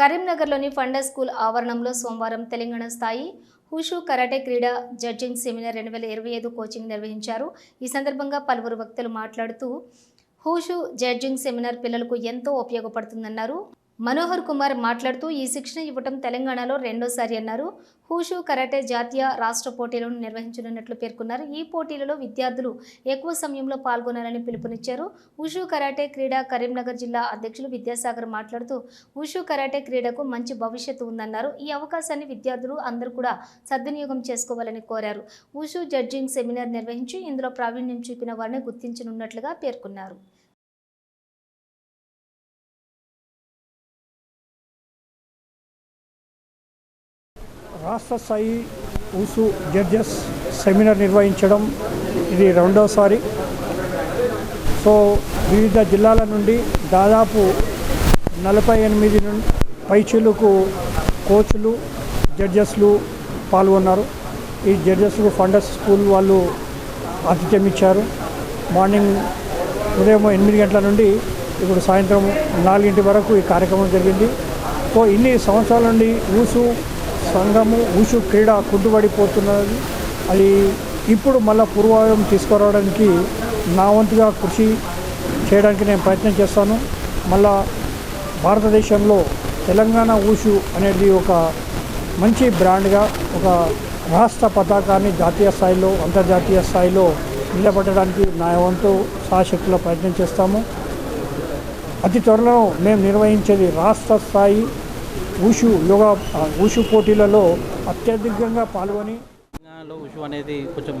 కరీంనగర్లోని ఫండా స్కూల్ ఆవరణంలో సోమవారం తెలంగాణ స్థాయి హుషు కరాటే క్రీడా జడ్జింగ్ సెమినార్ రెండు వేల ఇరవై ఐదు కోచింగ్ నిర్వహించారు. ఈ సందర్భంగా పలువురు వక్తలు మాట్లాడుతూ హూషు జడ్జింగ్ సెమినార్ పిల్లలకు ఎంతో ఉపయోగపడుతుందన్నారు. మనోహర్ కుమార్ మాట్లాడుతూ ఈ శిక్షణ ఇవ్వటం తెలంగాణలో రెండోసారి అన్నారు. హూషు కరాటే జాతీయ రాష్ట్ర పోటీలను నిర్వహించనున్నట్లు పేర్కొన్నారు. ఈ పోటీలలో విద్యార్థులు ఎక్కువ సమయంలో పాల్గొనాలని పిలుపునిచ్చారు. ఉషు కరాటే క్రీడా కరీంనగర్ జిల్లా అధ్యక్షులు విద్యాసాగర్ మాట్లాడుతూ ఉషు కరాటే క్రీడకు మంచి భవిష్యత్తు ఉందన్నారు. ఈ అవకాశాన్ని విద్యార్థులు అందరూ కూడా సద్వినియోగం చేసుకోవాలని కోరారు. ఉషు జడ్జింగ్ సెమినార్ నిర్వహించి ఇందులో ప్రావీణ్యం చూపిన వారిని గుర్తించనున్నట్లుగా పేర్కొన్నారు. రాష్ట్ర స్థాయి ఊసు జడ్జెస్ సెమినార్ నిర్వహించడం ఇది రెండవసారి సో వివిధ జిల్లాల నుండి దాదాపు నలభై ఎనిమిది నుండి పైచీలకు కోచ్లు జడ్జెస్లు పాల్గొన్నారు. ఈ జడ్జెస్కు ఫండస్ స్కూల్ వాళ్ళు ఆతిథ్యం ఇచ్చారు. మార్నింగ్ ఉదయం ఎనిమిది గంటల నుండి ఇప్పుడు సాయంత్రం నాలుగింటి వరకు ఈ కార్యక్రమం జరిగింది. సో ఇన్ని సంవత్సరాల నుండి ఊసు సంఘము ఊషు క్రీడ కుంటుపడిపోతున్నది. అది ఇప్పుడు మళ్ళీ పూర్వాయం తీసుకురావడానికి నా వంతుగా కృషి చేయడానికి నేను ప్రయత్నం చేస్తాను. మళ్ళా భారతదేశంలో తెలంగాణ ఊషు అనేది ఒక మంచి బ్రాండ్గా ఒక రాష్ట్ర పతాకాన్ని జాతీయ స్థాయిలో అంతర్జాతీయ స్థాయిలో నిలబెట్టడానికి నా వంతు సహశక్తిలో ప్రయత్నం చేస్తాము. అతి త్వరలో మేము నిర్వహించేది రాష్ట్ర స్థాయి ఊషు యోగా ఉషు ఊషు పోటీలలో అత్యధికంగా పాల్గొని తెలంగాణలో ఉషు అనేది కొంచెం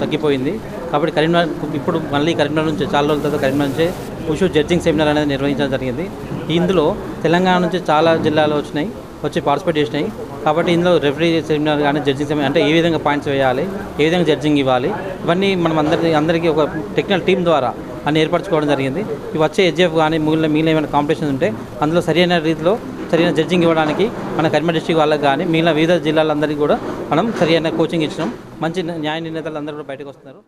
తగ్గిపోయింది. కాబట్టి కరీంనగర్ ఇప్పుడు మళ్ళీ కరీంనగర్ నుంచి చాలా రోజుల తర్వాత కరీంనగర్ నుంచి ఉషు జడ్జింగ్ సెమినార్ అనేది నిర్వహించడం జరిగింది. ఇందులో తెలంగాణ నుంచి చాలా జిల్లాలు వచ్చినాయి వచ్చి పార్టిసిపేట్ చేసినాయి. కాబట్టి ఇందులో రెఫరీ సెమినార్ కానీ జడ్జింగ్ సెమినార్ అంటే ఏ విధంగా పాయింట్స్ వేయాలి ఏ విధంగా జడ్జింగ్ ఇవ్వాలి ఇవన్నీ మనం అందరి అందరికీ ఒక టెక్నికల్ టీం ద్వారా అన్ని ఏర్పరచుకోవడం జరిగింది. ఇవి వచ్చే హెచ్ఎఫ్ కానీ మిగిలిన మిగిలిన ఏమైనా కాంపిటీషన్స్ ఉంటే అందులో సరైన రీతిలో సరైన జడ్జింగ్ ఇవ్వడానికి మన కరీంనగర్ డిస్టిక్ వాళ్ళకి కానీ మిగిలిన వివిధ జిల్లాలందరికీ కూడా మనం సరైన కోచింగ్ ఇచ్చినాం. మంచి న్యాయ నిర్ణేతలు అందరూ కూడా బయటకు వస్తున్నారు.